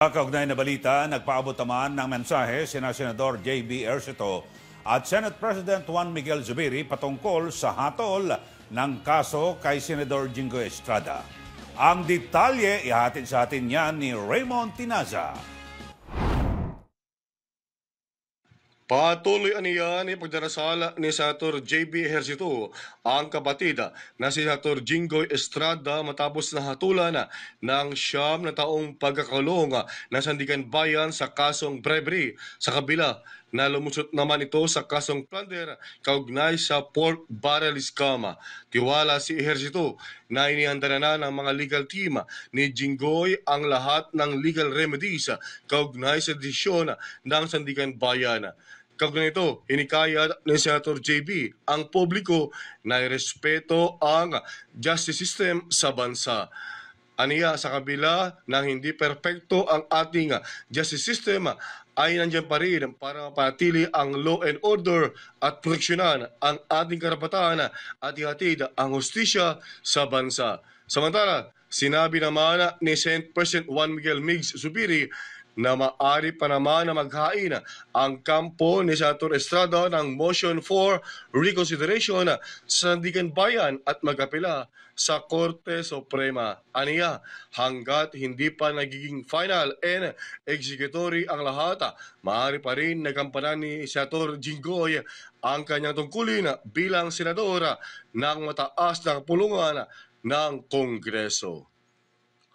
Kaugnay na balita, nagpaabot naman ng mensahe sina Senador J.B. Ercito at Senate President Juan Miguel Zubiri patungkol sa hatol ng kaso kay Senador Jingo Estrada. Ang detalye ihatid sa atin yan ni Raymond Tinaza. Patuloy aniya ni pagdarasal ni Senator JB Ejercito ang kapatid na si Senator Jinggoy Estrada matapos na hatulan ng siyam na taong pagkakulong na Sandigan Bayan sa kasong bribery sa kabila na lumusot naman ito sa kasong plunder kaugnay sa pork barrel scam. Tiwala si Ejercito na inihanda na ng mga legal team ni Jinggoy ang lahat ng legal remedies kaugnay sa desisyon ng Sandigan Bayan. Kaugnay ito, inikayat ni Senator JB ang publiko na irespeto ang justice system sa bansa. Aniya sa kabila ng hindi perpekto ang ating justice system ay nandiyan pa rin para mapanatili ang law and order at proteksyonan ang ating karapatan at ihatid ang hustisya sa bansa. Samantala, sinabi naman ni Senate President Juan Miguel Migs Zubiri na maari pa naman na maghain ang kampo ni Senator Estrada ng motion for reconsideration sa Sandigan Bayan at magapela sa Korte Suprema. Aniya, hanggat hindi pa nagiging final and executory ang lahat, maaari pa rin nagampanan ni Senator Jinggoy ang kanyang tungkulin bilang senadora ng mataas na kapulungan ng Kongreso.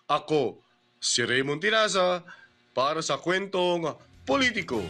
Ako, si Raymond Tinaza, para sa kwentong politiko.